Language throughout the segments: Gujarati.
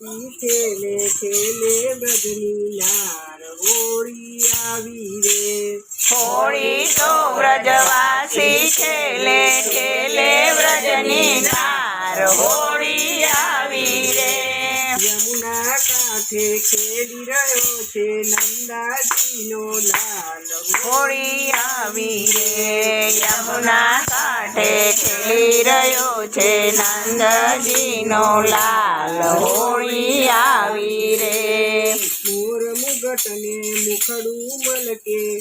વાસી ખેલે ખેલે બ્રજની નાર હોળી આવી રે. હોળી તો વ્રજવાસી ખેલે ખેલે વ્રજની નાર હોળી ખેલી રહ્યો છે નંદાજીનો લાલ હોળી આવી રે, યમુના કાંઠે ખેલી રહ્યો છે નંદજીનો લાલ હોળી આવી રે. મુગટને મુખડું મલકે.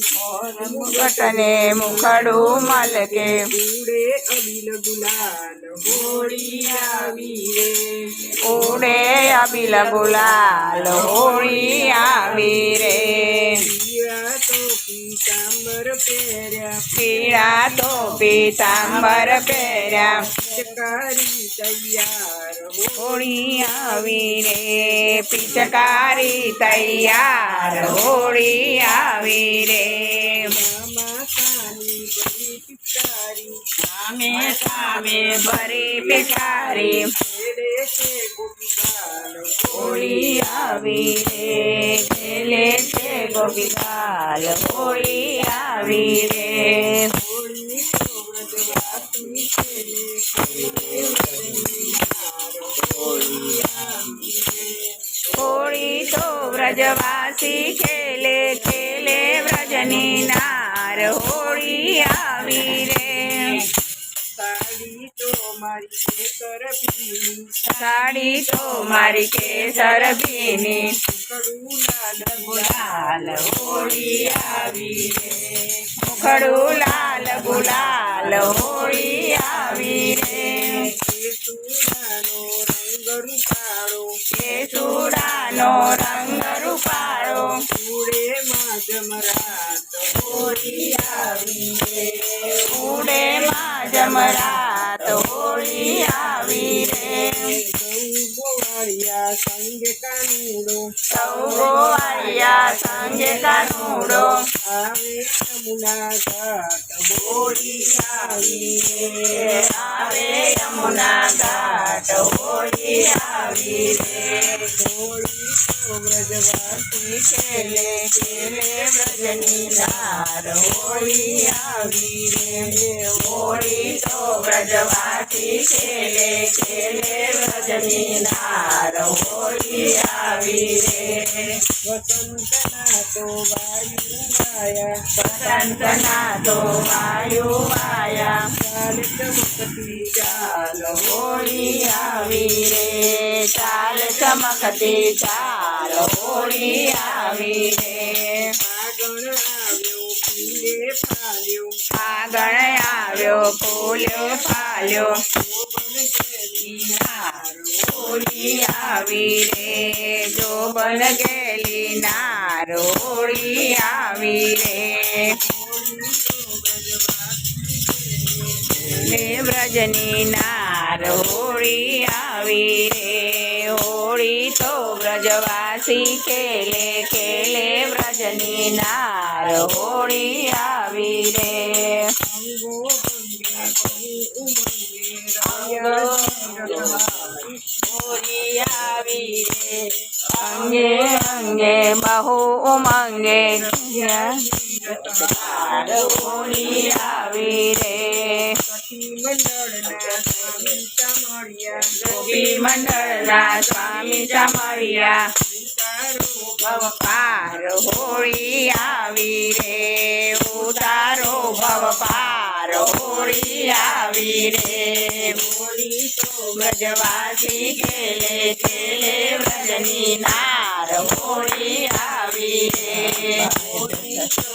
મુગટને મુખડું મલકે. ઉડે અબિલ ગુલાલ હોળી આવી રે. ઉડે અબિલ ગુલાલ હોળી આવી પીતાંબર પહેર્યા. પીળા તો પીતાંબર પહેર્યા. ચકારી તૈયાર હોળી આવી રે પિચકારી તૈયાર. હોળી આવી રે મામા પિચકારી સામે સામે ભરી પિટારી હોળી આવી રે ખેલે છે ગોપીલાલ હોળી આવી રે હોળી તો વ્રજવાસી ખેલે ખેલે વ્રજની નાર હોળી આવી રે હોળી આવી રે. સાડી તો મારી કેસર ભીની. સાડી તો મારી કેસર ભીની. કડું લાલ ગુલાલ હોળી આવી રે. મુખડું લાલ ગુલાલ હોળી આવી રે. કેસુડાનો રંગ રૂપાળો. કેસુડાનો રંગ આવી રે ઉડે માં જમરાત હોળી આવી રે. ગોવાળિયા સંગે કાનુડો. સૌ ગોવાળિયા સંગે કાનુડો. આવે યમુના ઘાટ હોળી આવી રે. આવે યમુના ઘાટ હોળી આવી રે. હોળી વ્રજવાસી ખેલે ખેલે વ્રજની નાર હોળી આવી રે હોળી તો વ્રજવાસી ખેલે ખેલે વ્રજની નાર હોળી આવી રે વસંતના તો વાયુ વાયા વસંતના તો વાયુ વાયા ચાલ ચમકતી ચાલ હોળી આવી રે ચાલ ચમકતી ચાલ હોળી આવી રે ફાગણ આવ્યો ફૂલે ફાલ્યો. ફૂલ્યો. હોળી આવી રે જો બન ગયેલી નાર હોળી આવી રે વ્રજની નાર હોળી આવી રે હોળી તો વ્રજવાસી કેલે કેલે વ્રજની નાર હોળી આવી રે. આવી રે. અંગે અંગે, બહુ ઉમંગે હોળી આવી રે. ગોપી મંડળના સ્વામી ચામડિયા તારો ભવપાર હોળી આવી રે, ઉતારો ભવપાર હોળી આવી રે. હોળી તો વ્રજવાસી ખેલે ખેલે વ્રજની નાર હોળી આવી રે. હોળી તો